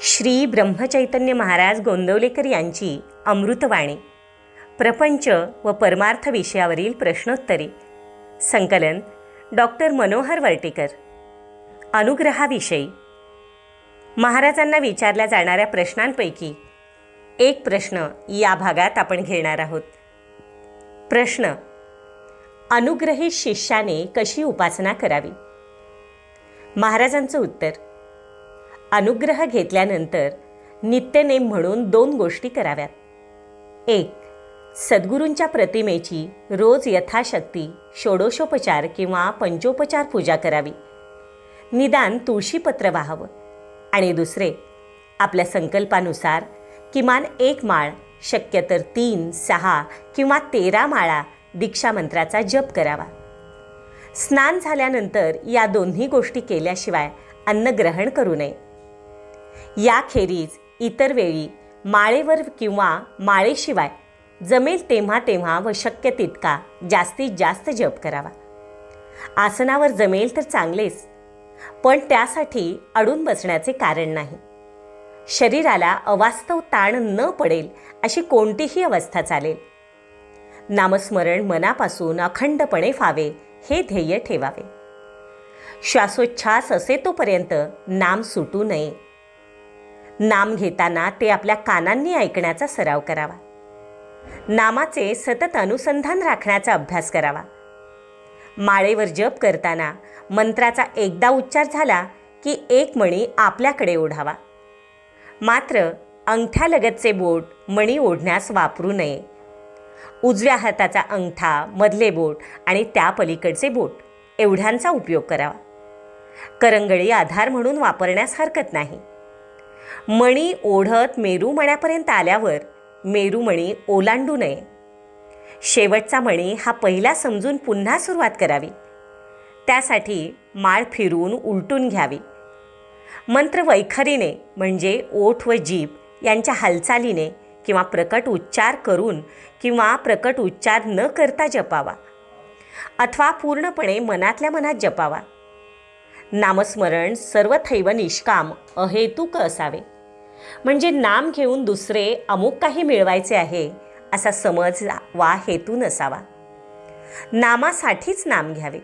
श्री ब्रह्मचैतन्य महाराज गोंदवलेकर यांची अमृतवाणी. प्रपंच व परमार्थ विषयावरील प्रश्नोत्तरे. संकलन डॉक्टर मनोहर वर्टेकर. अनुग्रहाविषयी. महाराजांना विचारल्या जाणाऱ्या प्रश्नांपैकी एक प्रश्न या भागात आपण घेणार आहोत. प्रश्न अनुग्रहित शिष्याने कशी उपासना करावी? महाराजांचं उत्तर अनुग्रह घेतल्यानंतर नित्यनेम म्हणून दोन गोष्टी कराव्यात. एक सद्गुरूंच्या प्रतिमेची रोज यथाशक्ती षोडशोपचार किंवा पंचोपचार पूजा करावी. निदान तुळशीपत्र वाहावं. आणि दुसरे आपल्या संकल्पानुसार किमान एक माळ शक्य तर तीन सहा किंवा तेरा माळा दीक्षामंत्राचा जप करावा. स्नान झाल्यानंतर या दोन्ही गोष्टी केल्याशिवाय अन्न ग्रहण करू नये. याखेरीज इतर वेळी माळेवर किंवा माळेशिवाय जमेल तेव्हा तेव्हा व शक्य तितका जास्तीत जास्त जप करावा. आसनावर जमेल तर चांगलेच पण त्यासाठी अडून बसण्याचे कारण नाही. शरीराला अवास्तव ताण न पडेल अशी कोणतीही अवस्था चालेल. नामस्मरण मनापासून अखंडपणे फावे हे ध्येय ठेवावे. श्वासोच्छ्वास असे तोपर्यंत नाम सुटू नये. नाम घेताना ते आपल्या कानांनी ऐकण्याचा सराव करावा. नामाचे सतत अनुसंधान राखण्याचा अभ्यास करावा. माळेवर जप करताना मंत्राचा एकदा उच्चार झाला की एक मणी आपल्याकडे ओढावा. मात्र अंगठ्यालगतचे बोट मणी ओढण्यास वापरू नये. उजव्या हाताचा अंगठा मधले बोट आणि त्या पलीकडचे बोट एवढ्यांचा उपयोग करावा. करंगळी आधार म्हणून वापरण्यास हरकत नाही. मणी ओढत मेरू मण्यापर्यंत आल्यावर मेरूमणी ओलांडू नये. शेवटचा मणी हा पहिला समजून पुन्हा सुरुवात करावी. त्यासाठी माळ फिरून उलटून घ्यावी. मंत्र वैखरीने म्हणजे ओठ व जीभ यांच्या हालचालीने किंवा प्रकट उच्चार करून किंवा प्रकट उच्चार न करता जपावा. अथवा पूर्णपणे मनातल्या मनात जपावा. नामस्मरण सर्वथैव निष्काम अहेतुक असावे. म्हणजे नाम घेऊन दुसरे अमुक काही मिळवायचे आहे असा समज वा हेतू नसावा. नामासाठीच नाम घ्यावे.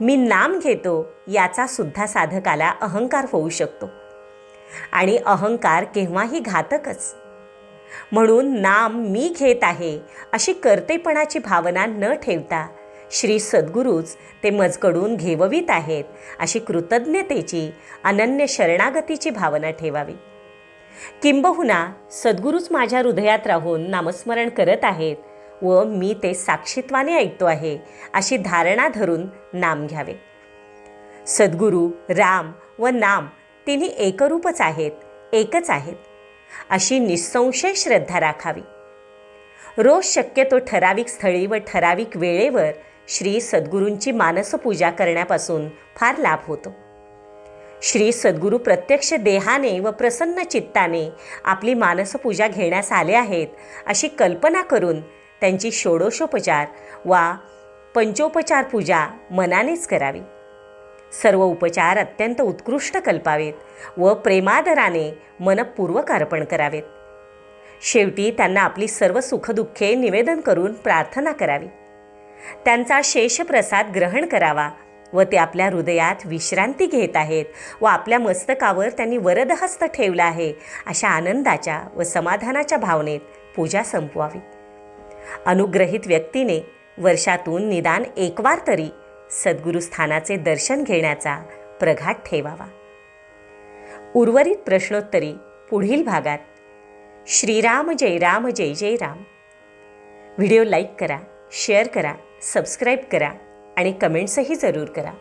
मी नाम घेतो याचा सुद्धा साधकाला अहंकार होऊ शकतो. आणि अहंकार केव्हाही घातकच. म्हणून नाम मी घेत आहे अशी कर्तेपणाची भावना न ठेवता श्री सद्गुरूच ते मजकडून घेववीत आहेत अशी कृतज्ञतेची अनन्य शरणागतीची भावना ठेवावी. किंबहुना सद्गुरूच माझ्या हृदयात राहून नामस्मरण करत आहेत व मी ते साक्षीत्वाने ऐकतो आहे अशी धारणा धरून नाम घ्यावे. सद्गुरू राम व नाम तिन्ही एकरूपच आहेत एकच आहेत. अशी निसंशय श्रद्धा राखावी. रोज शक्यतो ठराविक स्थळी व ठराविक वेळेवर श्री सद्गुरूंची मानसपूजा करण्यापासून फार लाभ होतो. श्री सद्गुरू प्रत्यक्ष देहाने व प्रसन्न चित्ताने आपली मानसपूजा घेण्यास आले आहेत अशी कल्पना करून त्यांची षोडशोपचार वा पंचोपचार पूजा मनानेच करावी. सर्व उपचार अत्यंत उत्कृष्ट कल्पावेत व प्रेमादराने मनपूर्वक अर्पण करावेत. शेवटी त्यांना आपली सर्व सुखदुःखे निवेदन करून प्रार्थना करावी. त्यांचा शेषप्रसाद ग्रहण करावा व ते आपल्या हृदयात विश्रांती घेत आहेत व आपल्या मस्तकावर त्यांनी वरदहस्त ठेवला आहे अशा आनंदाच्या व समाधानाच्या भावनेत पूजा संपवावी. अनुग्रहित व्यक्तीने वर्षातून निदान एकवार तरी सद्गुरुस्थानाचे दर्शन घेण्याचा प्रघात ठेवावा. उर्वरित प्रश्नोत्तरी पुढील भागात श्रीराम जय राम जय जय राम. व्हिडिओ लाईक करा शेअर करा सबस्क्राईब करा आणि कमेंट्सही जरूर करा.